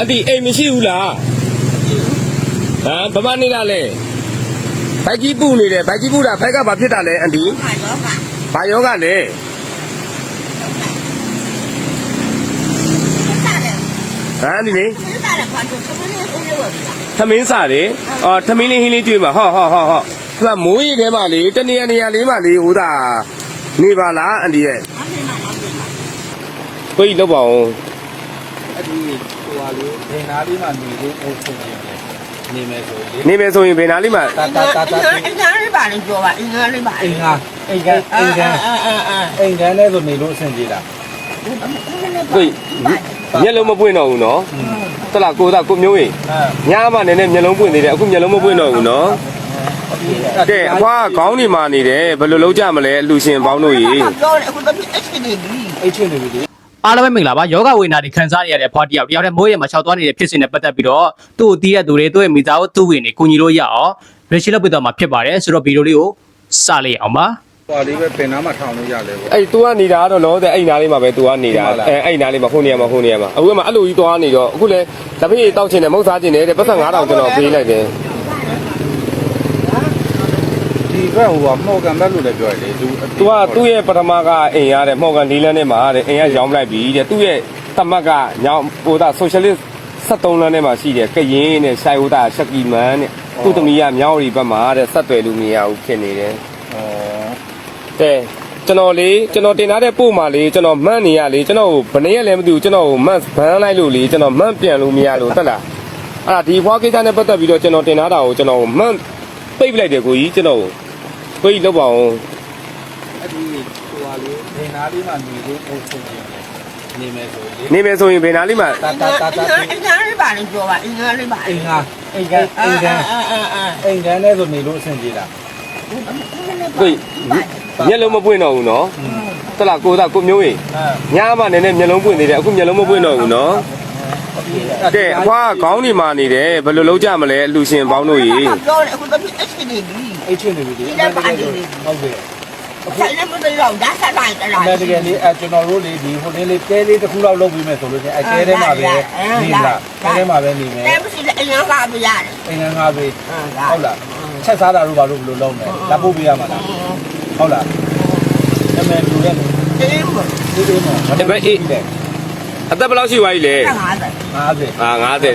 အတီအိမ်မရှိဘူးလားဟမ်ဘာမနေတာလဲဘိုက်ကြီးပူနေတယ်ဘိုက်ကြီးပူတာဘိုက်ကဘာဖြစ်တာလဲအန်တီဘာရောကဘာယောဂလဲစားတယ်ဟမ်ဒီလေစားတယ်ဘာလို့သမီးလေးဦးလို့ပါသမင်းစားတယ်အော်သမင်းလေးဟင်းလေးတွေ့မှာဟောဟောဟောဟောသူကမိုးရီထဲမှာလေတနေရနေရလေးမှာလေဟိုဒါနေပါလားအန်တီရဲ့အမေမအမေမကိုကြီးလောက်ပါအောင် အဲ့ဒီဟိုဟာလေးဒေနာလေးမှနေလို့အိုးဆုံးနေတယ်နေမယ်ဆိုရင်နေမယ်ဆိုရင်ဘယ်နာလေးမှာတာတာတာတာအင်္ဂါလေးပါလို့ပြောပါအင်္ဂါလေးပါအိမ်ဟာအိမ်ကန်အိမ်ကန်အာအာအာအိမ်ကန်နဲ့ဆိုနေလို့အဆင်ပြေတာကိုကြီးမျက်လုံးမပွင့်တော့ဘူးနော်တလားကိုသားကိုမျိုးကြီးအဲညာမှနည်းနည်းမျက်လုံးပွင့်နေတယ်အခုမျက်လုံးမပွင့်တော့ဘူးနော်ကဲအဖွားကခေါင်းနေမှာနေတယ်ဘယ်လိုလုပ်ကြမလဲအလူရှင်ပေါင်းတို့ကြီးပြောတယ်အခုသမီးအချင်းနေပြီအိတ်ချင်းနေပြီလေ အားလုံးပဲမင်္ဂလာပါယောဂဝေဒနာတွေခံစားရတဲ့ဖွားတယောက်တယောက်တည်းမိုးရဲမှာခြောက်သွားနေတဲ့ဖြစ်စဉ်နဲ့ပတ်သက်ပြီးတော့သူ့ကိုတီးတဲ့သူတွေသူ့ရဲ့မိသားစုသူ့ဝင်နေကူညီလို့ရအောင်ရေရှိလုပ်ပေးတော့မှာဖြစ်ပါတယ်ဆိုတော့ဗီဒီယိုလေးကိုစလိုက်အောင်ပါဟိုလေးပဲပင်နားမှာထောင်လို့ရတယ်ပေါ့အဲ့ तू ကနေတာကတော့လောတဲ့အဲ့နားလေးမှာပဲ तू ကနေတာအဲအဲ့နားလေးမှာခုနေရမှာခုနေရမှာအခုကမှအဲ့လိုကြီးသွားနေတော့အခုလေတပည့်တောက်ချင်တယ်မဟုတ်စားချင်တယ်တဲ့ပတ်စံ9000ကျွန်တော်ပေးလိုက်တယ် ဒီဘက်ဟိုကမော်ကန်ဘက်လို့လည်းပြောရတယ်သူ तू ကသူ့ရဲ့ပထမကအိမ်ရတဲ့မှော်ကန်ဒီလန်းထဲမှာတဲ့အိမ်ကရောင်းလိုက်ပြီတဲ့သူ့ရဲ့တမက်ကညောင်ဟိုဒါ socialist 73လမ်းထဲမှာရှိတယ်ကရင်နဲ့ဆိုင်ဟိုဒါရှက်ကီမန်တဲ့သူ့သမီးကမြောင်းရီဘက်မှာတဲ့ဆက်သွယ်လို့မရဘူးဖြစ်နေတယ်ဩတဲ့ကျွန်တော်လေကျွန်တော်တင်ထားတဲ့ပို့မှာလေကျွန်တော်မှန်းနေရလေကျွန်တော်ဘယ်နည်းလဲမသိဘူးကျွန်တော်မှန်းဘန်းလိုက်လို့လေကျွန်တော်မှန်းပြန်လို့မရလို့တက်လားအဲ့ဒါဒီဘွားကိစ္စနဲ့ပတ်သက်ပြီးတော့ကျွန်တော်တင်ထားတာကိုကျွန်တော်မှန်းပိတ်ပလိုက်တယ်ကိုကြီးကျွန်တော် ကိုကြီးလောက်ပါအောင်အဲ့ဒီဟိုဟာလေးဒေနာလေးမှနေလို့အိုးဆုံးနေတယ်နေမယ်ဆိုရင်နေမယ်ဆိုရင်ဘယ်နာလေးမှာတာတာတာတာအင်္ဂါလေးပါလို့ပြောပါအင်္ဂါလေးပါအိမ်ဟာအိမ်ကန်အိမ်ကန်အာအာအာအိမ်ကန်နဲ့ဆိုနေလို့အဆင်ပြေတာကိုကြီးမျက်လုံးမပွင့်တော့ဘူးနော်တက်လားကိုသားကိုမျိုးကြီးအဲညာမှနည်းနည်းမျက်လုံးပွင့်နေတယ်အခုမျက်လုံးမပွင့်တော့ဘူးနော်ကဲအဖွားကခေါင်းနေမှာနေတယ်ဘယ်လိုလုပ်ကြမလဲအလူရှင်ပေါင်းတို့ကြီးပြောတယ်အခုသမီးအချင်းနေပြီ အိတ်ချင်းနေပြီလေဟုတ်တယ်ဆိုင်လည်းမပြောဒါဆက်လိုက်တလားအမေတကယ်လေးအဲကျွန်တော်တို့လေးဒီဟိုလေးလေးကဲလေးတစ်ခုလောက်လုပ်ပြီးမယ်ဆိုလို့ချင်းအဲကဲထဲမှာပဲနေလားကဲထဲမှာပဲနေမယ်တဲမရှိလည်းအင်္ဂါကပြရတယ်အိမ်ငါးပဲဟုတ်ဟုတ်လားချက်စားတာတို့ဘာလို့ဘယ်လိုလုပ်မလဲလက်ပုတ်ပေးရမှာလားဟုတ်လားအမေလူရဲ့အေးမဒီဒီမှာအသက်ဘယ်လောက်ရှိသွားပြီလဲ50 50အာ90တဲ့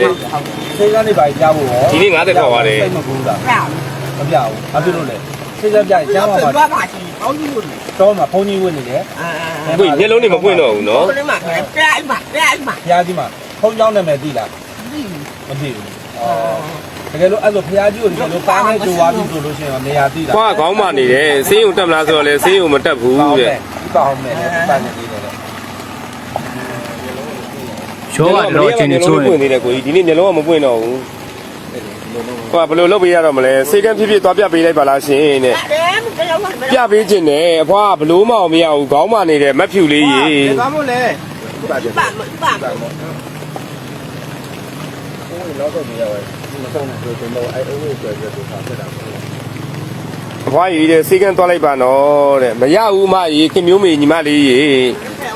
စိတ်ကနေပါကြားဖို့ရောဒီနေ့90ထွက်သွားတယ်စိတ်မကူးလားပြ မပြဘူးဘာဖြစ်လို့လဲစိတ်ကပြကြားမှာဘာပါချင်ပေါင်းလို့တော့မှာဖုန်းကြီးဝင်နေတယ်အာကိုကြီးမျက်လုံးတွေမပွင့်တော့ဘူးနော်ကိုလည်းမပြပြမပြမဖျားကြီးမှာဖုန်းကြောင်းနာမည်သိလားမသိဘူးတကယ်လို့အဲ့လိုဖျားကြီးကိုဒီလိုပါနဲ့ကြိုးသွားပြီဆိုလို့ရှိရင်နေရာသိလား။ခွာခေါင်းမနေတယ်။ဆေးရုံတက်မလားဆိုတော့လေဆေးရုံမတက်ဘူးတဲ့ဒီပါအောင်မယ်ဒီပါနေသေးတယ်။ယောဂတွေတော့အချိန်နေဆိုရပွင်င့်နေတယ်ကိုကြီးဒီနေ့မျက်လုံးကမပွင့်တော့ဘူး။ ခွာဘယ်လိုလုပ်ပေးရတော့မလဲ။စေကန်းဖြစ်ဖြစ်သွားပြပေးလိုက်ပါလားရှင်တဲ့တယ်မကြောက်ပါဘူး။ပြပေးခြင်းနဲ့အဖွားကဘလို့မအောင်မရဘူးခေါင်းမနေတယ်မက်ဖြူလေးရေဘာမို့လဲပါကြပါပါပါမို့ဟိုလောက်တော့မရဘူးမဆုံးဘူးဆိုတော့အဲ့အဝေးကျွဲကျွဲဆိုတာဖြစ်တာပေါ့။အဖွားကြီးတဲ့စေကန်းသွားလိုက်ပါနော်တဲ့။မရဘူးမကြီးခင်မျိုးမေညီမလေးရေ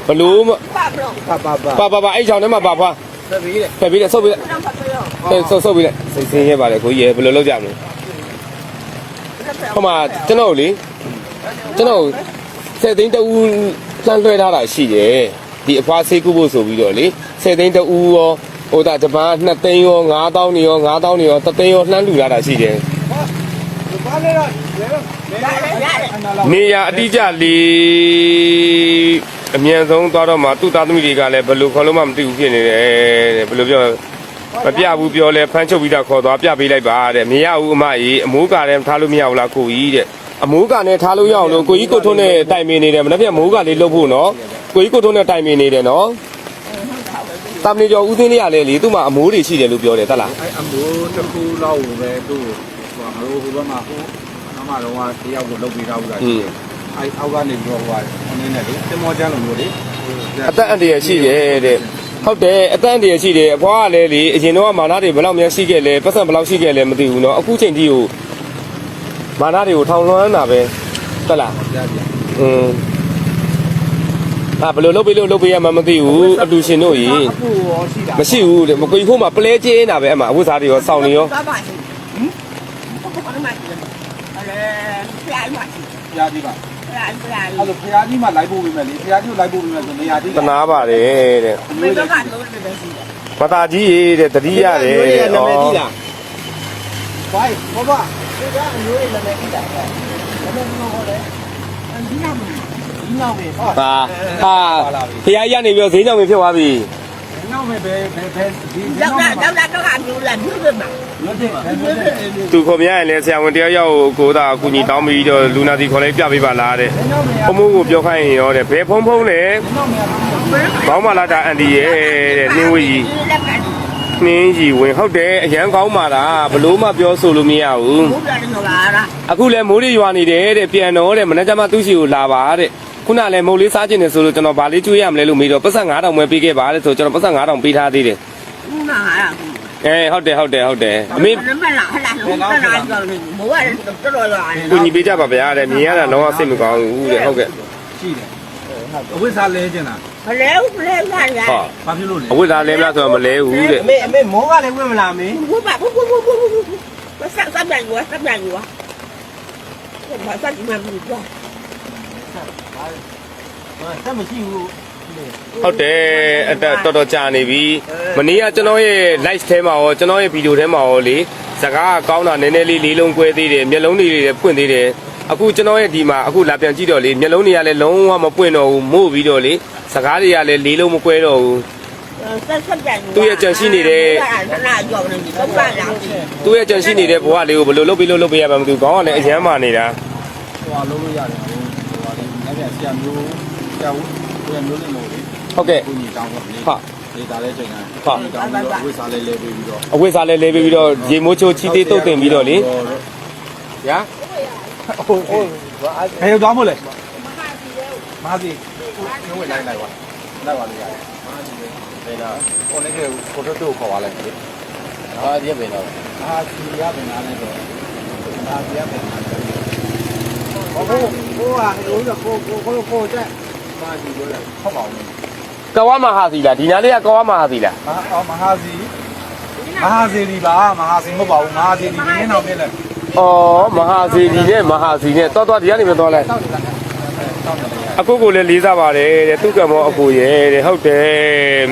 ဘလို့မပါဘလို့ပါပါပါပါပါပါအဲ့ချောင်းထဲမှာပါဖွား သက်ပြီးတဲ့ဖက်ပြီးလဲဆုပ်ပြီးလဲတော့ပါပြောအဲဆုပ်ဆုပ်ပြီးလဲစိတ်ဆင်းရဲပါလေကိုကြီးရေဘယ်လိုလုပ်ကြမလဲ။ဟိုမှာကျွန်တော်လေကျွန်တော်စက်သိန်းတအူးစမ်းလွှဲထားတာရှိတယ်ဒီအဖွားဆေးကုဖို့ဆိုပြီးတော့လေစက်သိန်းတအူးရောဟိုဒါဂျပန်2သိန်းရော9000နေရော9000နေရော3သိန်းရောလှမ်းလူလာတာရှိတယ်ဘာလဲတော့လေတော့ရတယ်ရတယ်အနာလောက်နေရအတိအကျလေး အမြန်ဆုံးသွားတော့မှသူ့သားသမီးတွေကလည်းဘယ်လိုခေါ်လို့မှမသိဘူးဖြစ်နေတယ်တဲ့ဘယ်လိုပြောမပြဘူးပြောလဲဖမ်းချုပ်ပြီးတော့ခေါ်သွားပြပေးလိုက်ပါတဲ့မရဘူးအမကြီးအမိုးကလည်းထားလို့မရဘူးလားကိုကြီးတဲ့အမိုးကနဲ့ထားလို့ရအောင်လို့ကိုကြီးကိုထုံးနဲ့တိုင်ပင်နေတယ်မနေ့ကမိုးကလေးလှုပ်ဖို့နော်ကိုကြီးကိုထုံးနဲ့တိုင်ပင်နေတယ်နော်တမ်နေကျော်ဦးသိန်းလေးကလည်းလေသူ့မှာအမိုးတွေရှိတယ်လို့ပြောတယ်တက်လားအဲ့အမိုးတစ်ခုလောက်ပဲသူ့ဟိုငါတို့ဟိုဘက်မှာဟိုအမတော်ကတယောက်ကိုလုတ်ပြီးတော့လား အဲ့အောက်ကနေပြီးတော့ဟိုအနေနဲ့လေတင်မောချမ်းလိုမျိုးလေ အသက်အန္တရာယ်ရှိတယ်တဲ့ဟုတ်တယ်အသက်အန္တရာယ်ရှိတယ်အဖွားကလည်းလေအရင်တော့မာနတွေဘယ်လောက်များရှိခဲ့လဲပတ်စံဘယ်လောက်ရှိခဲ့လဲမသိဘူးเนาะအခုချိန်ကြီးကိုမာနတွေကိုထောင်လွှမ်းတာပဲတက်လား ကြားပြ อืม ဟာဘယ်လိုလုပ်ပေးလို့လုပ်ပေးရမှမသိဘူးအတူရှင်တို့ကြီး အခုရောရှိတာ မရှိဘူးတဲ့မကွေဖို့မှာပလဲကျင်းတာပဲအမအဝတ်စားတွေရောစောင်းနေရော သားပါဟင်ဘာမှမမရှိဘူးအဲ့ပြိုင်ပါ ဖျားကြီးပါ ပြိုင်ပြိုင် အဲ့လိုဖျားကြီးမှလိုက်ဖို့ပြင်မယ်လေဖျားကြီးကိုလိုက်ဖို့ပြင်မယ်ဆိုနေရာကြီးတနာပါတယ်တဲ့မင်းတို့ကတော့လည်းရှိတယ်မသားကြီးရေတဲ့တတိရတယ်တဲ့ဩဘိုင်ဘောပါဒီကအမျိုးရဲ့နာမည်ကြီးတာဘယ်လိုလုပ်ဟောလဲအဒီနာမည်ဒီနာမည်ဟောဟာဟာဖရားကြီးကနေပြီးတော့ဈေးကြောင်မဖြစ်သွားပြီနော က်မဲ့ဘယ်ဘယ်ဘယ်ဒီရောက်လာရောက်လာတော့အမျိုးလာမျိုးတွေမှာလွတ်တယ်ဘယ်လိုလဲသူခေါ်မရရင်လည်းဆရာဝန်တယောက်ယောက်ကိုကိုသာအကူညီတောင်းပြီးတော့လူနာစီခေါ်လိုက်ပြပေးပါလားတဲ့နောက်မဲ့ဖုံမိုးကိုပြောခိုင်းရင်ရောတဲ့ဘယ်ဖုံဖုံလဲနောက်မဲ့ဘောင်းမလာတာအန်ဒီရဲ့တဲ့နှင်းဝေးကြီးဒီလက်ကနှင်းကြီးဝင်ဟုတ်တယ်အရန်ကောင်းပါလားဘလို့မှပြောဆိုလို့မရဘူးဘုရားတော်လာတာအခုလည်းမိုးတွေရွာနေတယ်တဲ့ပြန်တော့တဲ့မနေ့ကမှသူ့စီကိုလာပါတဲ့ ခုနလည်းမုတ်လေးစားခြင်းနေဆိုလို့ကျွန်တော်ဗာလေးကျွေးရမလဲလို့မေးတော့ပတ်စံ9000ပဲပေးခဲ့ပါတဲ့ဆိုကျွန်တော်ပတ်စံ9000ပေးထားသေးတယ်ဘူးနာဟာအဲဟုတ်တယ်ဟုတ်တယ်ဟုတ်တယ်အမေမမလာဟလာလုံးတနာကြောင်းဘဝရတော်တော်လာတယ်ကူညီပေးကြပါဗျာတဲ့မြင်ရတာတော့စိတ်မကောင်းဘူးတဲ့ဟုတ်ကဲ့ရှိတယ်အဝိဇ္ဇာလဲကျင်တာဘလဲဘလဲလာရဟောဘာဖြစ်လို့လဲအဝိဒါလဲမလားဆိုတော့မလဲဘူးတဲ့အမေအမေမိုးကလည်းဝင်မလာမင်းဘူးပါဘူးဘူးဘူးဘူးဘာစစပြန်ကွာစပြန်ကွာဘာစဒီမှာဘူးကွာ တက်မရှိဘူးဟုတ်တယ်အတက်တော်တော်ကြာနေပြီမနေ့ကကျွန်တော်ရဲ့ live ထဲမှာရောကျွန်တော်ရဲ့ဗီဒီယိုထဲမှာရောလေစကားကောင်းတာနည်းနည်းလေးလေးလုံးကွဲသေးတယ်မျက်လုံးတွေလည်းပွင့်သေးတယ်အခုကျွန်တော်ရဲ့ဒီမှာအခုလာပြန်ကြည့်တော့လေမျက်လုံးတွေကလည်းလုံးဝမပွင့်တော့ဘူးမို့ပြီးတော့လေစကားတွေကလည်းလေးလုံးမကွဲတော့ဘူးစစပြန်နာကြောင်းနေတော့ပါလာပြီသူ့ရဲ့ကြံရှိနေတဲ့ဘဝလေးကိုဘယ်လိုလုပ်ပြီးလို့လုပ်ပေးရမှာမသိဘူးခေါင်းကလည်းအယမ်းမာနေတာဟိုဟာလုံးလို့ရတယ် ဟိုဟာလေးငါပြန်ဆရာမျိုးဆရာဦးဆရာမျိုးလေးလို့လေဟုတ်ကဲ့ကိုကြီးတောင်းတော့လေဟာဒေတာလဲချိန်တိုင်းဟာတောင်းပြီးတော့ဝိဇ္ဇာလဲလဲပြီးတော့အဝိဇ္ဇာလည်းလဲပြီးတော့ရေမိုးချိုးချီသေးတုတ်တင်ပြီးတော့လေဗျာဟိုဟိုဘယ်ရောက်သွားမို့လဲမဟာစီနိုးဝင်လိုက်လိုက်ပါလိုက်ပါလေရတယ်မဟာစီဘယ်တော့ကိုနေကကိုတော့တို့ခေါ်ပါလိုက်လေဟာဒီပဲတော့အာစီရပင်လာနေတော့အာစီရပ င်လာဟိုဟိုဟိုဟာဟိုကကိုကိုကိုကိုတဲ့မဟာစီပြောတယ်ဟုတ်ပါဘူးကဝမဟာစီလားဒီနာလေးကကဝမဟာစီလားမဟာမဟာစီမဟာစီဒီပါမဟာစီမဟုတ်ပါဘူးမဟာစီဒီမင်းအောင်ပြည့်လဲအော်မဟာစီဒီနဲ့မဟာစီနဲ့သွားသွားဒီကနေပဲသွားလိုက်တောက်တယ်တောက်တယ်အကိုကိုလည်းလေးစားပါတယ်တဲ့သူကမောအကိုရဲ့တဲ့ဟုတ်တယ်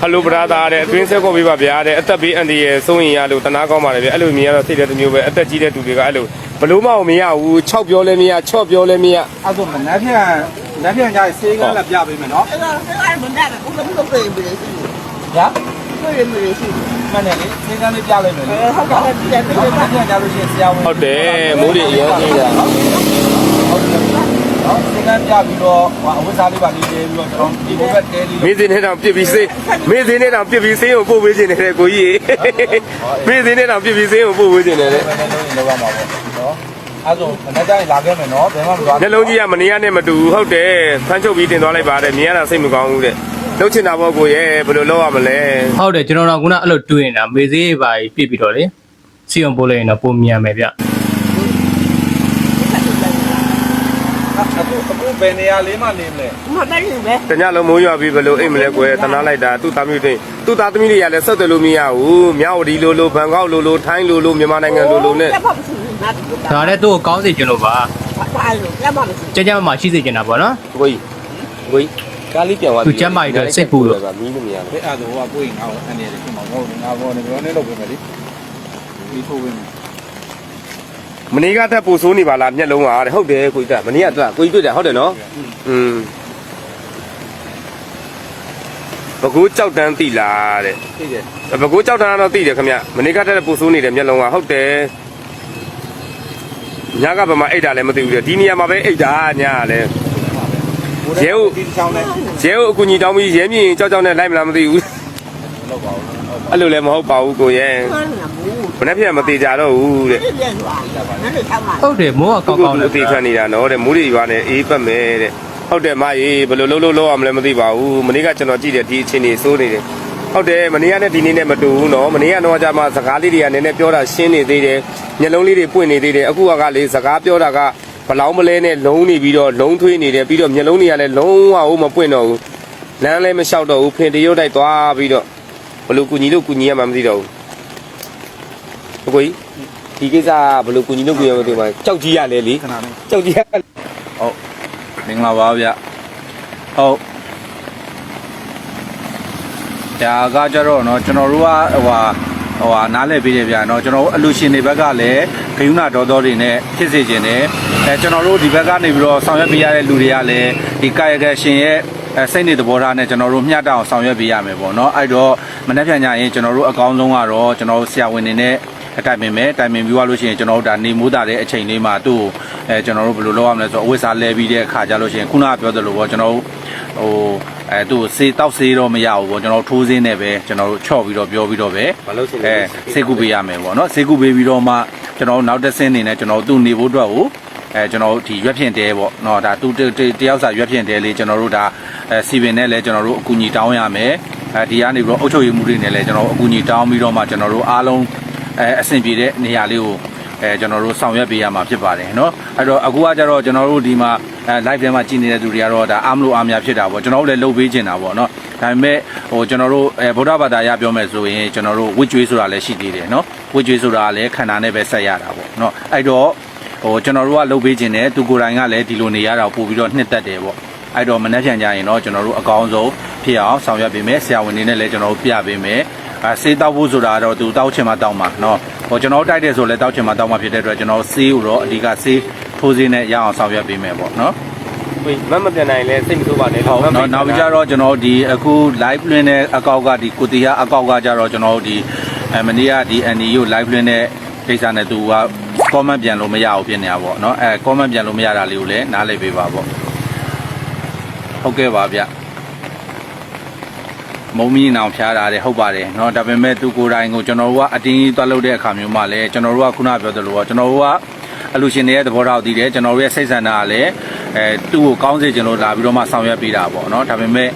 ဟယ်လိုဘရာသာတဲ့အတွင်းဆက်ကုန်ပေးပါဗျာတဲ့အသက်ဘေးအန်ဒီရဲ့စိုးရင်ရလို့တနာကောင်းပါတယ်ဗျအဲ့လိုမြင်ရတော့စိတ်တဲ့တစ်မျိုးပဲအသက်ကြီးတဲ့သူတွေကအဲ့လိုဘလို့မအောင်မရဘူး6ပြောလဲမရ6ပြောလဲမရအဲ့ဆိုမနှက်ပြန်နှက်ပြန်ကြစေးကလည်းပြပေးမယ်နော်အဲ့တော့အဲ့ဒါမနာဘူးဘယ်လိုပြေးပြေးစီညာပြေးပြေးစီမှန်တယ်လေစေးကလည်းပြလိုက်မယ်လေဟုတ်ပါဘူးပြေးပြေးနှက်ပြန်ကြလို့ရှိရင်ဆရာဝန်ဟုတ်တယ်မိုးတွေအရင်ကြီးတာဟုတ်တယ် နော်စေးကပြပြီးတော့အဝိဇ္ဇာလေးပါလေးတဲပြီးတော့ကျွန်တော်ဒီဘက်ကတဲလေးမင်းစင်းနဲ့တောင်ပြစ်ပြီးစေးမင်းစင်းနဲ့တောင်ပြစ်ပြီးစေးကိုပို့ပေးခြင်းနဲ့ကိုကြီးမင်းစင်းနဲ့တောင်ပြစ်ပြီးစေးကိုပို့ပေးခြင်းနဲ့ပဲလုံးလုံးလောက်ရမှာပေါ့နော်အဲ့ဆိုမနေ့ကျရင်လာခဲ့မယ်နော်ဘယ်မှမသွားနှလုံးကြီးကမနေရနဲ့မတူဘူးဟုတ်တယ်ဖမ်းချုပ်ပြီးတင်သွားလိုက်ပါတယ်မြင်ရတာစိတ်မကောင်းဘူးတဲ့လှုပ်ချင်တာပေါ့ကိုရဲ့ဘယ်လိုလုပ်ရမလဲဟုတ်တယ်ကျွန်တော်တို့ကခုနအဲ့လိုတွေ့နေတာမေသေးပါပြစ်ပြီးတော့လေစီအောင်ပို့လိုက်ရင်တော့ပုံမြန်မယ်ဗျ အခုအခု ဘယ်နေရာလေးမှနေမလဲမပဲနေပဲတညလုံးမိုးရွာပြီးဘယ်လိုအိမ်မလဲကွယ်တနာလိုက်တာသူ့သားမျိုးတွေသူ့သားသမီးတွေကလည်းဆက်သွယ်လို့မရဘူးမြောက်ဝတီလိုလိုဘန်ကောက်လိုလိုထိုင်းလိုလိုမြန်မာနိုင်ငံလိုလိုနဲ့လက်မမရှိဘူးငါတို့ကဒါလည်းသူ့ကိုကောင်းစေချင်လို့ပါဘာလို့လက်မမရှိကြကြမမရှိစေချင်တာပေါ့နော်ကိုကြီးကိုကြီးကားလေးပြန်သွားသူကျမ်းမာကြီးတော့စိတ်ပူလို့မီးလို့မရဘူးဘယ်အဲ့ဆိုဟိုကကိုယ်ငါ့ကိုအနေနဲ့ဖြစ်မှာမဟုတ်ဘူးငါဘောနေပြောနေလို့ပြင်မယ်လေဒီထိုးပြင်မယ် မနေ့ကတက်ပူဆိုးနေပါလားမျက်လုံးကတဲ့ဟုတ်တယ်ကိုကြီးကမနေ့ကတက်ကိုကြီးတွေ့တယ်ဟုတ်တယ်နော်อืมဘကူကြောက်တန်းတိလားတဲ့သိတယ်ဘကိုးကြောက်တာကတော့သိတယ်ခင်ဗျမနေ့ကတည်းကပူဆိုးနေတယ်မျက်လုံးကဟုတ်တယ်ညကဘာမှအိတ်တာလည်းမသိဘူးတဲ့ဒီနေရာမှာပဲအိတ်တာညကလည်းရဲဟုတ်ဒီချောင်းနဲ့ရဲကိုအကူကြီးတောင်းပြီးရဲမြင့်ကြောက်ကြောက်နဲ့လိုက်မလားမသိဘူးလောက်ပါဘူး အဲ့လိုလည်းမဟုတ်ပါဘူးကိုရဲဘူးမှန်ဘူးဘယ်နဲ့ဖြစ်မသေးကြတော့ဘူးတဲ့ပြည့်သွားတယ်နည်းနည်းထားမှာဟုတ်တယ်မိုးကကောင်းကောင်းလူနဲ့သေးခံနေတာနော်တဲ့မိုးတွေရွာနေအေးပတ်မယ်တဲ့ဟုတ်တယ်မကြီးဘယ်လိုလုပ်လို့လုပ်ရမလဲမသိပါဘူးမနေ့ကကျွန်တော်ကြည့်တယ်ဒီအချိန်ကြီးစိုးနေတယ်ဟုတ်တယ်မနေ့ကနဲ့ဒီနေ့နဲ့မတူဘူးနော်မနေ့ကတော့ကြာမှစကားလေးတွေကနည်းနည်းပြောတာရှင်းနေသေးတယ်မျက်လုံးလေးတွေပွင့်နေသေးတယ်အခုကလေစကားပြောတာကဘလောင်းမလဲနဲ့လုံးနေပြီးတော့လုံးထွေးနေတယ်ပြီးတော့မျက်လုံးတွေကလည်းလုံးဝဟိုမပွင့်တော့ဘူးလမ်းလည်းမလျှောက်တော့ဘူးဖင်တရုတ်တိုက်သွားပြီးတော့ ဘလို့ကူညီလို့ကူညီရမှမသိတော့ဘူးအကိုကြီးဒီကိစ္စကဘလို့ကူညီလို့ကူညီရမှမသိဘူးကြောက်ကြီးရလဲလေ ခဏလေး ကြောက်ကြီးရ ဟုတ်မင်္ဂလာပါဗျဟုတ်ဒါကကြတော့เนาะကျွန်တော်တို့ကဟိုဟာဟိုဟာနားလည်ပေးတယ်ဗျာเนาะကျွန်တော်တို့အလူရှင်တွေဘက်ကလည်းဂယုဏတော်တော်တွေနဲ့ဖြစ်စေခြင်းနဲ့အဲကျွန်တော်တို့ဒီဘက်ကနေပြီးတော့ဆောင်ရွက်ပေးရတဲ့လူတွေကလည်းဒီကာယကရှင်ရဲ့ အဲစိတ်နေသဘောထားနဲ့ကျွန်တော်တို့မျှတအောင်ဆောင်ရွက်ပေးရမယ်ပေါ့နော်အဲ့တော့မနေ့ပြန်ညရင်ကျွန်တော်တို့အကောင်းဆုံးကတော့ကျွန်တော်တို့ဆရာဝန်တွေနဲ့အတိုင်ပင်ပဲတိုင်ပင်ပြီးွားလို့ရှိရင်ကျွန်တော်တို့ဒါနေမိုးတာတဲ့အချိန်လေးမှာသူ့ကိုအဲကျွန်တော်တို့ဘယ်လိုလုပ်ရမလဲဆိုတော့အဝိစာလဲပြီးတဲ့အခါကျလို့ရှိရင်ခုနကပြောသလိုပေါ့ကျွန်တော်တို့ဟိုအဲသူ့ကိုစေးတောက်စေးတော့မရဘူးပေါ့ကျွန်တော်တို့ထိုးစင်းနဲ့ပဲကျွန်တော်တို့ချော့ပြီးတော့ပြောပြီးတော့ပဲမလုပ်စင်းအဲစေးကုပေးရမယ်ပေါ့နော်စေးကုပေးပြီးတော့မှကျွန်တော်တို့နောက်တစ်ဆင်းနေနဲ့ကျွန်တော်တို့သူ့နေဖို့အတွက်ကိုအဲကျွန်တော်တို့ဒီရွက်ဖြင့်တဲပေါ့နော်ဒါသူ့တယောက်စာရွက်ဖြင့်တဲလေးကျွန်တော်တို့ဒါ အဲစီပင်နဲ့လည်းကျွန်တော်တို့အကူအညီတောင်းရမယ်အဲဒီကနေပြီးတော့အုပ်ချုပ်ရေးမှုတွေနဲ့လည်းကျွန်တော်တို့အကူအညီတောင်းပြီးတော့မှကျွန်တော်တို့အားလုံးအဲအဆင်ပြေတဲ့နေရာလေးကိုအဲကျွန်တော်တို့ဆောင်ရွက်ပေးရမှာဖြစ်ပါတယ်เนาะအဲ့တော့အခုကကြတော့ကျွန်တော်တို့ဒီမှာအဲ live ထဲမှာကြည့်နေတဲ့သူတွေကတော့ဒါအားမလို့အားများဖြစ်တာပေါ့ကျွန်တော်တို့လည်းလှုပ်ပေးချင်တာပေါ့เนาะဒါပေမဲ့ဟိုကျွန်တော်တို့အဲဗုဒ္ဓဘာသာရပြောမယ်ဆိုရင်ကျွန်တော်တို့ဝစ်ကျွေးဆိုတာလည်းရှိသေးတယ်เนาะဝစ်ကျွေးဆိုတာကလည်းခန္ဓာနဲ့ပဲဆက်ရတာပေါ့เนาะအဲ့တော့ဟိုကျွန်တော်တို့ကလှုပ်ပေးခြင်းနဲ့သူကိုယ်တိုင်ကလည်းဒီလိုနေရတာကိုပို့ပြီးတော့နှစ်သက်တယ်ပေါ့ အဲ့တော့မနှက်ဖြန်ကြရင်တော့ကျွန်တော်တို့အကောင်းဆုံးဖြစ်အောင်ဆောင်ရွက်ပေးမယ်ဆရာဝန်တွေနဲ့လည်းကျွန်တော်တို့ပြပေးမယ်အဲဆေးတောက်ဖို့ဆိုတာတော့သူတောက်ချင်မှတောက်မှာနော်ဟိုကျွန်တော်တိုက်တယ်ဆိုလည်းတောက်ချင်မှတောက်မှာဖြစ်တဲ့အတွက်ကျွန်တော်ဆေးကိုတော့အဓိကဆေးထိုးဆေးနဲ့ရအောင်ဆောင်ရွက်ပေးမယ်ပေါ့နော်ဟိမမပြန်နိုင်လဲစိတ်မဆိုးပါနဲ့ဟုတ်နော်နောက်ပြီးကြတော့ကျွန်တော်ဒီအခု live လွှင့်တဲ့အကောက်ကဒီကိုတီယာအကောက်ကကြတော့ကျွန်တော်ဒီအမနေ့ကဒီ NDU ကို live လွှင့်တဲ့ကိစ္စနဲ့သူက comment ပြန်လို့မရဘူးဖြစ်နေတာပေါ့နော်အဲ comment ပြန်လို့မရတာလေးကိုလည်းနားလည်ပေးပါပေါ့ ဟုတ်ကဲ့ပါဗျမုံမီနောင်ဖျားတာတဲ့ဟုတ်ပါတယ်เนาะဒါပေမဲ့သူကိုယ်တိုင်ကိုကျွန်တော်တို့ကအတင်းကြီးသွားလုပ်တဲ့အခါမျိုးမှလည်းကျွန်တော်တို့ကခုနပြောသလိုပေါ့ကျွန်တော်တို့ကအလူရှင်တွေရဲ့သဘောထားကိုသိတယ်ကျွန်တော်တို့ရဲ့စိတ်ဆန္ဒကလည်းအဲသူ့ကိုကောင်းစေချင်လို့လာပြီးတော့မှဆောင်ရွက်ပေးတာပေါ့เนาะဒါပေမဲ့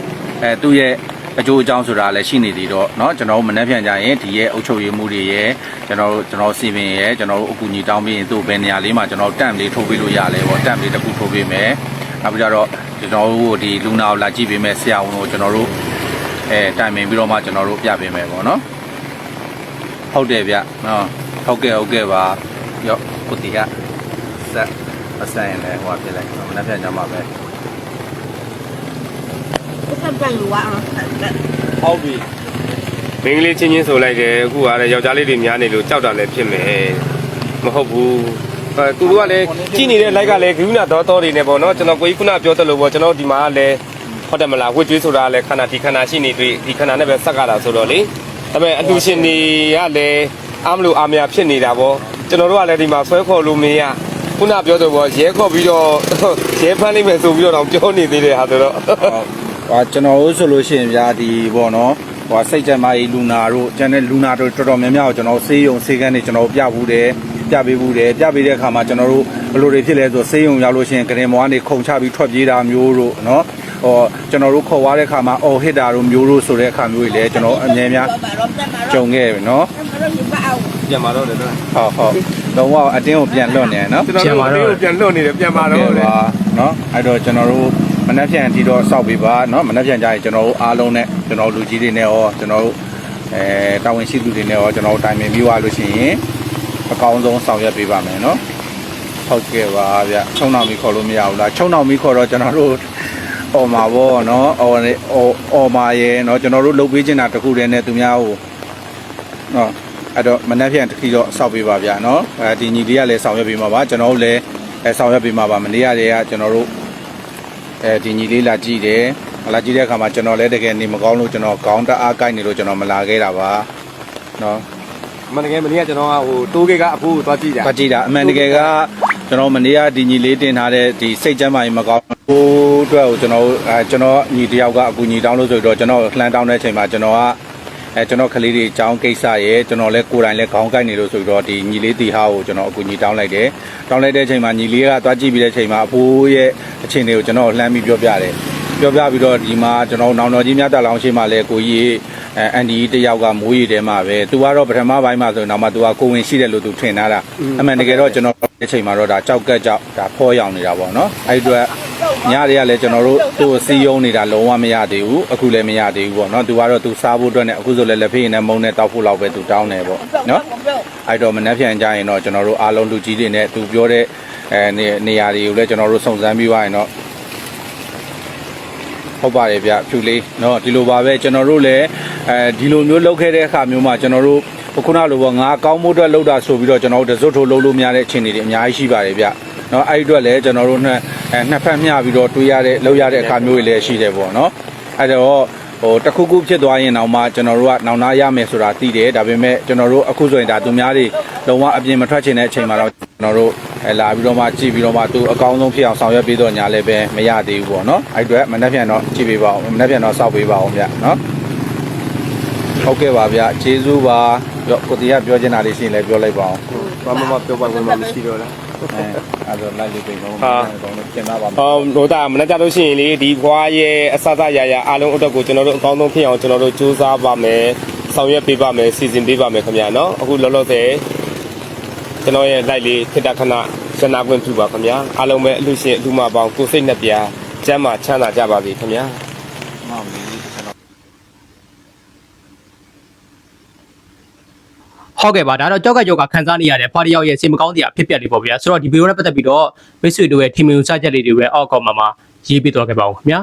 အဲသူ့ရဲ့အကျိုးအကြောင်းဆိုတာလည်းရှိနေသေးတော့เนาะကျွန်တော်တို့မနှက်ဖြန်ကြရင်ဒီရဲ့အုပ်ချုပ်ရေးမှုတွေရဲ့ကျွန်တော်တို့ကျွန်တော်စီပင်ရဲ့ကျွန်တော်တို့အကူအညီတောင်းပြီးရင်သူ့ဘယ်နေရာလေးမှာကျွန်တော်တန့်လေးထိုးပေးလို့ရလဲပေါ့တန့်လေးတစ်ခုထိုးပေးမယ် နောက်ပြီးတော့ကျွန်တော်တို့ဒီလူနာကိုလာကြည့်ပေးမယ်ဆရာဝန်ကိုကျွန်တော်တို့အဲတိုင်ပင်ပြီးတော့မှကျွန်တော်တို့ပြပေးမယ်ပေါ့နော်ဟုတ်တယ်ဗျနော်ဟုတ်ကဲ့ဟုတ်ကဲ့ပါရော့ကိုတီကစက်အဆိုင်လည်းဟိုပြလိုက်တော့မနေ့ကညမှာပဲစက်ပြန်လို့ရအောင်ဟုတ်ပြီမင်းကလေးချင်းချင်းဆိုလိုက်တယ်အခုကလည်းယောက်ျားလေးတွေများနေလို့ကြောက်တာလည်းဖြစ်မယ်မဟုတ်ဘူး သူတို့ကလည်းကြည်နေတဲ့ like ကလည်းဂရုဏာတော်တော်တွေနဲ့ပေါ့နော်ကျွန်တော်ကိုကြီးခုနပြောသလိုပေါ့ကျွန်တော်ဒီမှာကလည်းဟုတ်တယ်မလားဝှေ့ကျွေးဆိုတာကလည်းခန္ဓာဒီခန္ဓာရှိနေတွေ့ဒီခန္ဓာနဲ့ပဲဆက်ကြတာဆိုတော့လေဒါပေမဲ့အလူရှင်တွေကလည်းအားမလို့အားမရဖြစ်နေတာပေါ့ကျွန်တော်တို့ကလည်းဒီမှာဆွဲခေါ်လို့မရခုနပြောတော့ပေါ့ရဲခေါ်ပြီးတော့ရဲဖမ်းလိုက်မယ်ဆိုပြီးတော့ပြောနေသေးတယ်ဟာဆိုတော့ဟာကျွန်တော်တို့ဆိုလို့ရှိရင်ဗျာဒီပေါ့နော်ဟိုစိတ်ကြမ်းမာရေးလူနာတို့ကျန်တဲ့လူနာတို့တော်တော်များများကိုကျွန်တော်ဆေးရုံဆေးကန်းတွေကျွန်တော်ပြဘူးတယ် ပြပေးဘူးတယ်ပြပေးတဲ့အခါမှာကျွန်တော်တို့ဘယ်လိုတွေဖြစ်လဲဆိုဆေးရုံရောက်လို့ရှိရင်ကရင်မောကနေခုန်ချပြီးထွက်ပြေးတာမျိုးတို့နော်ဟောကျွန်တော်တို့ခေါ်သွားတဲ့အခါမှာအော်ဟစ်တာတို့မျိုးတို့ဆိုတဲ့အခါမျိုးတွေလည်းကျွန်တော်အမြဲများကြုံခဲ့ပြီနော် ပြန်มาတော့တယ်နော် ဟုတ်ဟုတ်တော့ဝအတင်းကိုပြန်လွတ်နေတယ်နော် ကျွန်တော်တို့ပြန်လွတ်နေတယ်ပြန်มาတော့လေ ပါနော်အဲ့တော့ကျွန်တော်တို့မနှက်ပြန်တီတော့စောက်ပေးပါနော်မနှက်ပြန်ကြရင်ကျွန်တော်တို့အားလုံးနဲ့ကျွန်တော်တို့လူကြီးတွေနဲ့ရောကျွန်တော်တို့အဲတာဝန်ရှိသူတွေနဲ့ရောကျွန်တော်တို့တိုင်ပင်ပြီးသွားလို့ရှိရင် အကောင်းဆုံးဆောင်ရွက်ပေးပါမယ်နော်ဟုတ်ကဲ့ပါဗျချုံနောက်မီခေါ်လို့မရဘူးလားချုံနောက်မီခေါ်တော့ကျွန်တော်တို့အော်မှာဗောနော်အော်နေအော်အော်မှာရဲနော်ကျွန်တော်တို့လုပ်ပေးချင်တာတခုတည်းနဲ့သူများကိုနော်အဲ့တော့မနှက်ပြန်တခီတော့စောက်ပေးပါဗျနော်အဲဒီညီလေးကလည်းဆောင်ရွက်ပေးမှာပါကျွန်တော်တို့လည်းအဲဆောင်ရွက်ပေးမှာပါမနေ့ကတည်းကကျွန်တော်တို့အဲဒီညီလေးလာကြည့်တယ်လာကြည့်တဲ့အခါမှာကျွန်တော်လည်းတကယ်နေမကောင်းလို့ကျွန်တော်ခေါင်းတအားကိုက်နေလို့ကျွန်တော်မလာခဲ့တာပါနော် မနက်ကမနေ့ကကျွန်တော်ကဟိုတိုးကေကအဖိုးကိုသွားကြည့်တာသွားကြည့်တာအမှန်တကယ်ကကျွန်တော်မနေ့ကဒီညီလေးတင်ထားတဲ့ဒီစိတ်ကျမ်းမာရေးမကောင်းကိုအတွက်ကိုကျွန်တော်အဲကျွန်တော်ညီတယောက်ကအကူညီတောင်းလို့ဆိုတော့ကျွန်တော်လှမ်းတောင်းတဲ့အချိန်မှာကျွန်တော်ကအဲကျွန်တော်ကလေးတွေအကြောင်းကိစ္စရဲ့ကျွန်တော်လည်းကိုယ်တိုင်လည်းခေါင်းကိုက်နေလို့ဆိုတော့ဒီညီလေးတီဟာကိုကျွန်တော်အကူညီတောင်းလိုက်တယ်တောင်းလိုက်တဲ့အချိန်မှာညီလေးကသွားကြည့်ပြီးတဲ့အချိန်မှာအဖိုးရဲ့အခြေအနေကိုကျွန်တော်လှမ်းပြီးပြောပြတယ် ပြောပြပြီးတော့ဒီမှာကျွန်တော်နောင်တော်ကြီးမြတ်တလောင်ရှိမှလဲကိုကြီးအဲအန်ဒီတယောက်ကမိုးရီထဲမှာပဲသူကတော့ပထမပိုင်းမှာဆိုတော့နောက်မှသူကကိုဝင်ရှိတယ်လို့သူထင်ထားတာအမှန်တကယ်တော့ကျွန်တော်အချိန်မှာတော့ဒါကြောက်ကက်ကြောက်ဒါဖောရောင်နေတာပေါ့နော်အဲ့ဒီအတွက်ညတွေကလည်းကျွန်တော်တို့သူ့ကိုစီးယုံနေတာလုံးဝမရသေးဘူးအခုလည်းမရသေးဘူးပေါ့နော်သူကတော့သူစားဖို့အတွက်နဲ့အခုဆိုလည်းလက်ဖေးနဲ့မုံနဲ့တောက်ဖို့လောက်ပဲသူတောင်းနေပေါ့နော်အဲ့တော့မနှက်ဖြန်ကြရင်တော့ကျွန်တော်တို့အားလုံးလူကြီးတွေနဲ့သူပြောတဲ့အဲနေနေရာတွေကိုလည်းကျွန်တော်တို့စုံစမ်းပြီးသွားရင်တော့ ဟုတ်ပါတယ်ဗျဖြူလေးเนาะဒီလိုပါပဲကျွန်တော်တို့လည်းအဲဒီလိုမျိုးလုပ်ခဲ့တဲ့အခါမျိုးမှာကျွန်တော်တို့ခုနလိုပေါ့ငါကောင်းမှုအတွက်လုပ်တာဆိုပြီးတော့ကျွန်တော်တို့တစွတ်ထိုးလုပ်လို့မရတဲ့အခြေအနေတွေအများကြီးရှိပါတယ်ဗျเนาะအဲ့ဒီအတွက်လည်းကျွန်တော်တို့နှစ်အဲနှစ်ဖက်မျှပြီးတော့တွေးရတဲ့လုပ်ရတဲ့အခါမျိုးတွေလည်းရှိတယ်ပေါ့เนาะအဲ့တော့ဟိုတစ်ခုခုဖြစ်သွားရင်တော့မှကျွန်တော်တို့ကနောင်နာရမယ်ဆိုတာသိတယ်ဒါပေမဲ့ကျွန်တော်တို့အခုဆိုရင်ဒါသူများတွေလုံးဝအပြင်မထွက်ချင်တဲ့အချိန်မှာတော့ကျွန်တော်တို့ အဲလာပြီးတော့မှကြည့်ပြီးတော့မှသူအကောင်းဆုံးဖြစ်အောင်ဆောင်ရွက်ပေးတော့ညာလည်းပဲမရသေးဘူးပေါ့နော်အဲ့အတွက်မနှက်ပြန်တော့ကြည့်ပေးပါအောင်မနှက်ပြန်တော့စောက်ပေးပါအောင်ဗျနော်ဟုတ်ကဲ့ပါဗျကျေးဇူးပါပြောကိုတီးကပြောချင်တာလေးရှိရင်လည်းပြောလိုက်ပါအောင်ဘာမှမပြောပါဘူးမှမရှိတော့လားအဲအဲ့တော့လိုက်လေးပြင်တော့ဟာတော့ပြင်ပါပါမယ်ဟောဟိုတာမနေ့ကလို့ရှိရင်လေဒီဘွားရဲ့အစစရရအားလုံးအတွက်ကိုကျွန်တော်တို့အကောင်းဆုံးဖြစ်အောင်ကျွန်တော်တို့စူးစမ်းပါမယ်ဆောင်ရွက်ပေးပါမယ်စီစဉ်ပေးပါမယ်ခင်ဗျာနော်အခုလောလောဆယ် ကျွန်တော်ရဲ့ live လေးခိတ္တခဏဇနာခွင့်ပြုပါခင်ဗျာအားလုံးပဲအလူရှင်အလူမပေါင်းကိုယ်စိတ်နှစ်ပြားကျမ်းမာချမ်းသာကြပါစေခင်ဗျာမှန်ပြီကျွန်တော်ဟုတ်ကဲ့ပါဒါတော့ကြောက်ကကြောက်ကခန်းစားနေရတဲ့ပါတီရောက်ရဲ့စေမကောင်းတရားဖြစ်ပျက်လေးပေါ့ဗျာဆိုတော့ဒီဗီဒီယိုနဲ့ပတ်သက်ပြီးတော့မိတ်ဆွေတို့ရဲ့ထင်မြင်စချက်လေးတွေပဲအောက်ကောက်မှာမှာရေးပြသွားခဲ့ပါဦးခင်ဗျာ